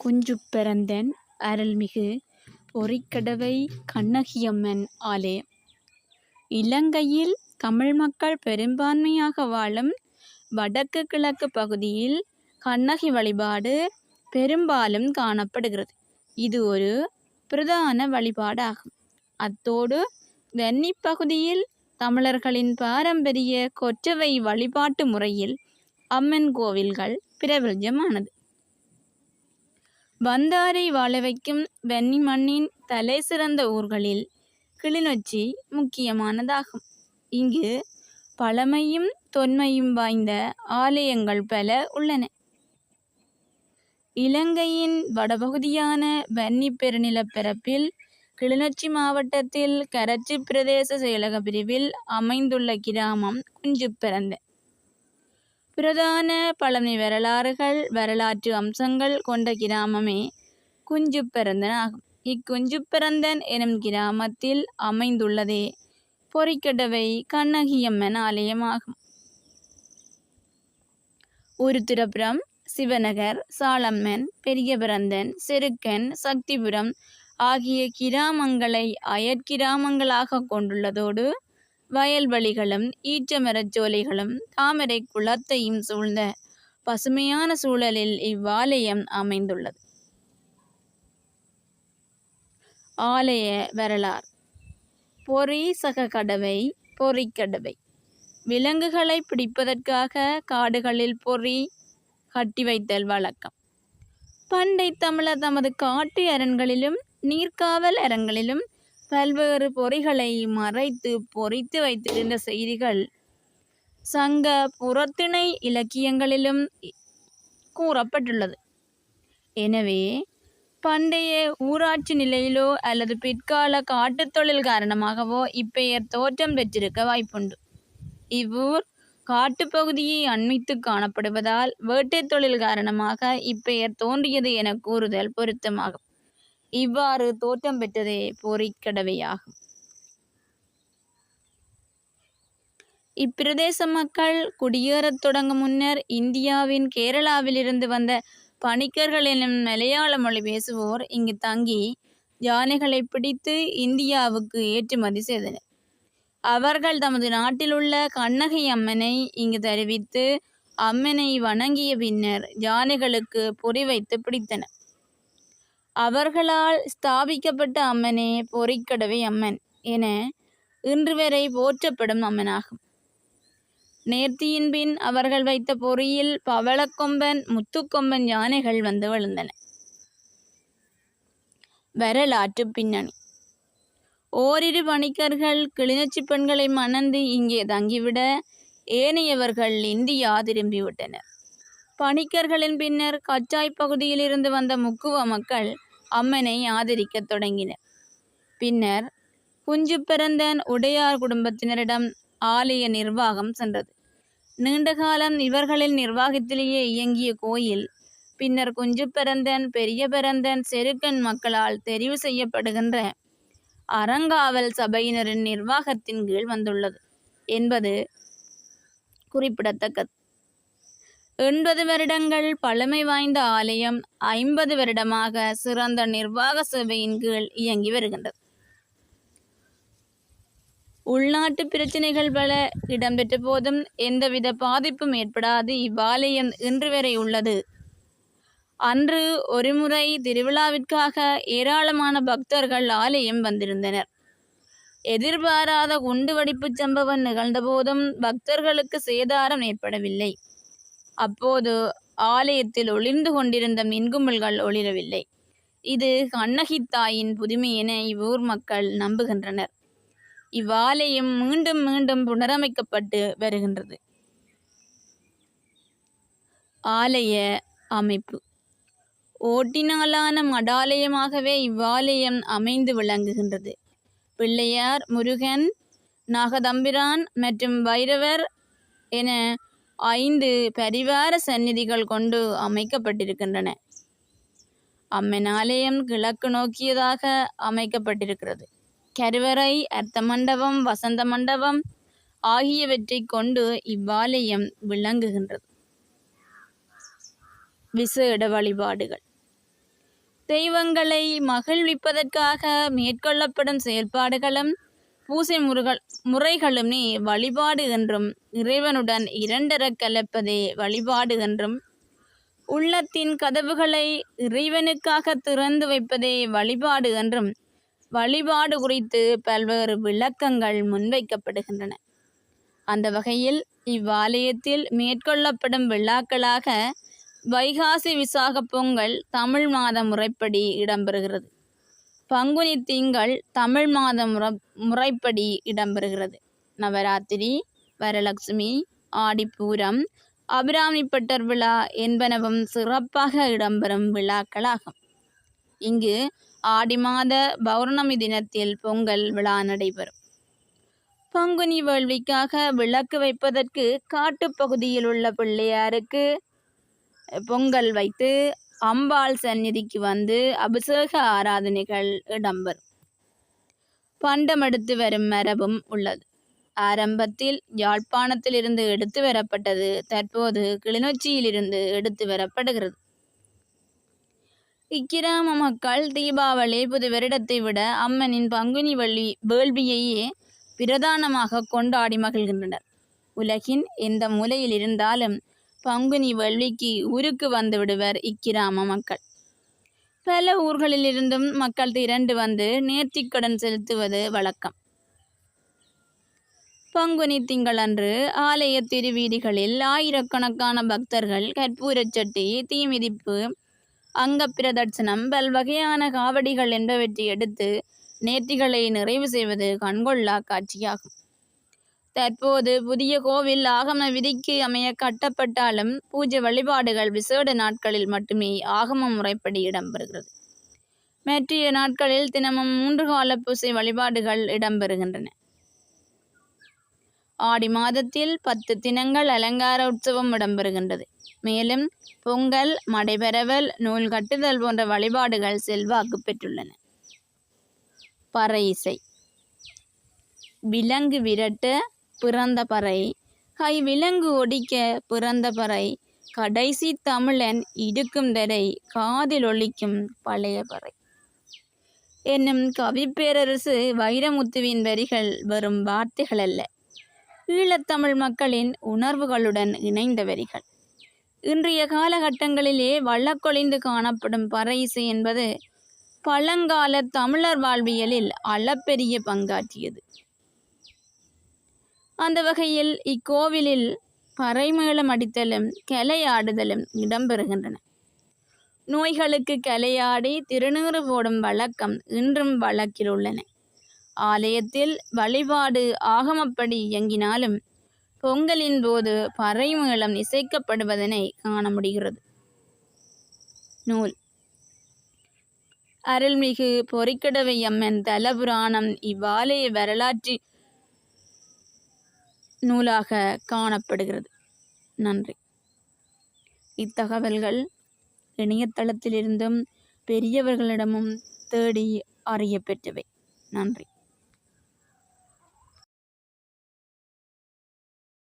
குஞ்சுப்பெரந்தன் அருள்மிகு. பொறிக்கடவை கண்ணகியம்மன் ஆலே இலங்கையில் தமிழ் மக்கள் பெரும்பான்மையாக வாழும் வடக்கு கிழக்கு பகுதியில் கண்ணகி வழிபாடு பெரும்பாலும் காணப்படுகிறது. இது ஒரு பிரதான வழிபாடாகும். அத்தோடு வெண்ணி பகுதியில் தமிழர்களின் பாரம்பரிய கொற்றவை வழிபாட்டு முறையில் அம்மன் கோவில்கள் பிரபல்யமானது. வந்தாரை வாழ வைக்கும் வெண்ணி மண்ணின் தலை சிறந்த ஊர்களில் கிளிநொச்சி முக்கியமானதாகும். இங்கு பழமையும் தொன்மையும் வாய்ந்த ஆலயங்கள் பல உள்ளன. இலங்கையின் வடபகுதியான வன்னி பெருநிலப்பரப்பில் கிளிநொச்சி மாவட்டத்தில் கரச்சி பிரதேச செயலக பிரிவில் அமைந்துள்ள கிராமம் குஞ்சுப்பிறந்த பிரதான பழமை வரலாறுகள் வரலாற்று அம்சங்கள் கொண்ட கிராமமே குஞ்சுப்பெரந்தன் ஆகும் இக்குஞ்சுப்பெரந்தன் எனும் கிராமத்தில் அமைந்துள்ளதே பொறிக்கடவை கண்ணகியம்மன் ஆலயமாகும். உருத்திரபுரம் சிவநகர் சாலம்மன் பெரியபரந்தன் செருக்கன் சக்திபுரம் ஆகிய கிராமங்களை அயற்கிராமங்களாக கொண்டுள்ளதோடு வயல்வெளிகளும் ஈச்சமரச் சோலைகளும் தாமரை குளத்தையும் சூழ்ந்த பசுமையான சூழலில் இவ்வாலயம் அமைந்துள்ளது. ஆலய வரலாறு. பொறி சக கடவை பொறிக்கடவை விலங்குகளை பிடிப்பதற்காக காடுகளில் பொறி கட்டி வைத்தல் வழக்கம். பண்டை தமிழர் தமது காட்டு அரண்களிலும் நீர்க்காவல் அரண்களிலும் பல்வேறு பொறிகளை மறைத்து பொறித்து வைத்திருந்த செய்திகள் சங்க புறத்திணை இலக்கியங்களிலும் கூறப்பட்டுள்ளது. எனவே பண்டைய ஊராட்சி நிலையிலோ அல்லது பிற்கால காட்டுத் தொழில் காரணமாகவோ இப்பெயர் தோற்றம் பெற்றிருக்க வாய்ப்புண்டு. இவ்வூர் காட்டுப்பகுதியை அண்மித்து காணப்படுவதால் வேட்டைத் தொழில் காரணமாக இப்பெயர் தோன்றியது என கூறுதல் பொருத்தமாகும் இவ்வாறு தோற்றம் பெற்றதே பொறிக்கடவையாகும் இப்பிரதேச மக்கள் குடியேறத் தொடங்கும் முன்னர் இந்தியாவின் கேரளாவிலிருந்து வந்த பணிக்கர்கள் எனும் மலையாள மொழி பேசுவோர் இங்கு தங்கி யானைகளை பிடித்து இந்தியாவுக்கு ஏற்றுமதி செய்தனர். அவர்கள் தமது நாட்டில் உள்ள கண்ணகி அம்மனை இங்கு தெரிவித்து அம்மனை வணங்கிய பின்னர் யானைகளுக்கு பொறி வைத்து பிடித்தனர். அவர்களால் ஸ்தாபிக்கப்பட்ட அம்மனே பொறிக்கடவை அம்மன் என இன்று வரை போற்றப்படும் அம்மனாகும். நேர்த்தியின் பின் அவர்கள் வைத்த பொறியில் பவளக்கொம்பன் முத்துக்கொம்பன் யானைகள் வந்து விழுந்தன. வரலாற்று பின்னணி. ஓரிரு பணிக்கர்கள் கிளிநொச்சி பெண்களை மணந்து இங்கே தங்கிவிட ஏனையவர்கள் இந்தியா திரும்பிவிட்டனர். பணிக்கர்களின் பின்னர் கச்சாய் பகுதியிலிருந்து வந்த முக்குவ மக்கள் அம்மனை ஆதரிக்கத் தொடங்கினர். பின்னர் குஞ்சு பிறந்தன் உடையார் குடும்பத்தினரிடம் ஆலய நிர்வாகம் சென்றது. நீண்டகாலம் இவர்களின் நிர்வாகத்திலேயே இயங்கிய கோயில் பின்னர் குஞ்சு பிறந்தன் பெரிய பிறந்தன் செருக்கன் மக்களால் தெரிவு செய்யப்படுகின்ற அறங்காவல் சபையினரின் நிர்வாகத்தின் கீழ் வந்துள்ளது என்பது குறிப்பிடத்தக்கது. எண்பது வருடங்கள் பழமை வாய்ந்த ஆலயம் ஐம்பது வருடமாக சிறந்த நிர்வாக சேவையின் கீழ் இயங்கி வருகின்றது. உள்நாட்டு பிரச்சனைகள் பல இடம்பெற்ற போதும் எந்தவித பாதிப்பும் ஏற்படாது. இவ்வாலயம் இன்று வரை உள்ளது. அன்று ஒருமுறை திருவிழாவிற்காக ஏராளமான பக்தர்கள் ஆலயம் வந்திருந்தனர். எதிர்பாராத குண்டுவெடிப்பு சம்பவம் நிகழ்ந்தபோதும் பக்தர்களுக்கு சேதாரம் ஏற்படவில்லை. அப்போது ஆலயத்தில் ஒளிர்ந்து கொண்டிருந்த மின்கும்பல்கள் ஒளிரவில்லை. இது கண்ணகி தாயின் புதுமை என இவ்வூர் மக்கள் நம்புகின்றனர். இவ்வாலயம் மீண்டும் மீண்டும் புனரமைக்கப்பட்டு வருகின்றது. ஆலய அமைப்பு. ஓட்டினாலான மடாலயமாகவே இவ்வாலயம் அமைந்து விளங்குகின்றது. பிள்ளையார் முருகன் நாகதம்பிரான் மற்றும் பைரவர் என ஐந்து பரிவார சந்நிதிகள் கொண்டு அமைக்கப்பட்டிருக்கின்றன. அம்மன் ஆலயம் கிழக்கு நோக்கியதாக அமைக்கப்பட்டிருக்கிறது. கருவறை அர்த்த மண்டபம் வசந்த மண்டபம் ஆகியவற்றை கொண்டு இவ்வாலயம் விளங்குகின்றது. விசேட வழிபாடுகள் தெய்வங்களை மகிழ்விப்பதற்காக மேற்கொள்ளப்படும் செயல்பாடுகளும் பூசை முறைகள் முறைகளுமே வழிபாடு என்றும் இறைவனுடன் இரண்டரக் கலப்பதே வழிபாடு என்றும் உள்ளத்தின் கதவுகளை இறைவனுக்காக திறந்து வைப்பதே வழிபாடு என்றும் வழிபாடு குறித்து பல்வேறு விளக்கங்கள் முன்வைக்கப்படுகின்றன. அந்த வகையில் இவ்வாலயத்தில் மேற்கொள்ளப்படும் விழாக்களாக வைகாசி விசாக பொங்கல் தமிழ் மாத முறைப்படி இடம்பெறுகிறது. பங்குனி திங்கள் தமிழ் மாத முற முறைப்படி இடம்பெறுகிறது. நவராத்திரி வரலட்சுமி ஆடிப்பூரம் அபிராமிப்பட்டர் விழா என்பனவும் சிறப்பாக இடம்பெறும் விழாக்களாகும். இங்கு ஆடி மாத பௌர்ணமி தினத்தில் பொங்கல் விழா நடைபெறும். பங்குனி வேள்விக்காக விளக்கு வைப்பதற்கு காட்டுப்பகுதியில் உள்ள பிள்ளையாருக்கு பொங்கல் வைத்து அம்பாள் சந்நிதிக்கு வந்து அபிஷேக ஆராதனைகள் இடம்பெறும். பண்டம் எடுத்து வரும் மரபும் உள்ளது. ஆரம்பத்தில் யாழ்ப்பாணத்திலிருந்து எடுத்து வரப்பட்டது தற்போது கிளிநொச்சியிலிருந்து எடுத்து வரப்படுகிறது. இக்கிராம மக்கள் தீபாவளி புது வருடத்தை விட அம்மனின் பங்குனி வள்ளி வேள்வியையே பிரதானமாக கொண்டாடி மகிழ்கின்றனர். உலகின் எந்த மூலையில் இருந்தாலும் பங்குனி வள்ளிக்கு ஊருக்கு வந்து விடுவர் இக்கிராம மக்கள். பல ஊர்களிலிருந்தும் மக்கள் திரண்டு வந்து நேர்த்திக்கடன் செலுத்துவது வழக்கம். பங்குனி திங்களன்று ஆலய திருவீதிகளில் ஆயிரக்கணக்கான பக்தர்கள் கற்பூரச்சட்டி தீமிதிப்பு தீமிதிப்பு அங்கப்பிரதட்சணம் பல்வகையான காவடிகள் என்பவற்றை எடுத்து நேர்த்திகளை நிறைவு செய்வது கண்கொள்ளா காட்சியாகும். தற்போது புதிய கோவில் ஆகம விதிக்கு அமைய கட்டப்பட்டாலும் பூஜை வழிபாடுகள் விசேட நாட்களில் மட்டுமே ஆகம முறைப்படி இடம்பெறுகிறது. மற்றைய நாட்களில் தினமும் மூன்று கால பூசை வழிபாடுகள் இடம்பெறுகின்றன. ஆடி மாதத்தில் பத்து தினங்கள் அலங்கார உற்சவம் இடம்பெறுகின்றது. மேலும் பொங்கல் மடைபெறவல் நூல் கட்டுதல் போன்ற வழிபாடுகள் செல்வாக்கு பெற்றுள்ளன. பறை இசை விலங்கு விரட்டு பிறந்த பறை. கை விலங்கு ஒடிக்க பிறந்த பறை. கடைசி தமிழன் இடுக்கும் தரை காதில் ஒழிக்கும் பழைய பறை. என்னும் கவிப்பேரரசு வைரமுத்துவின் வரிகள் வெறும் வார்த்தைகள் அல்ல. ஈழத்தமிழ் மக்களின் உணர்வுகளுடன் இணைந்த வரிகள். இன்றைய காலகட்டங்களிலே வள்ளக்கொழிந்து காணப்படும் பறை இசை என்பது பழங்கால தமிழர் வாழ்வியலில் அளப்பெரிய பங்காற்றியது. அந்த வகையில் இக்கோவிலில் பறைமேளம் அடித்தலும் கலையாடுதலும் இடம்பெறுகின்றன. நோய்களுக்கு கலையாடி திருநீறு போடும் வழக்கம் இன்றும் வழக்கில் உள்ளன. ஆலயத்தில் வழிபாடு ஆகமப்படி இயங்கினாலும் பொங்கலின் போது பறைமேளம் இசைக்கப்படுவதனை காண முடிகிறது. நூல். அருள்மிகு பொறிக்கடவை அம்மன் தலபுராணம் இவ்வாலய வரலாற்று நூலாக காணப்படுகிறது. நன்றி. இத்தகவல்கள் இணையதளத்திலிருந்தும் பெரியவர்களிடமும் தேடி அறியப்பெற்றவை. நன்றி.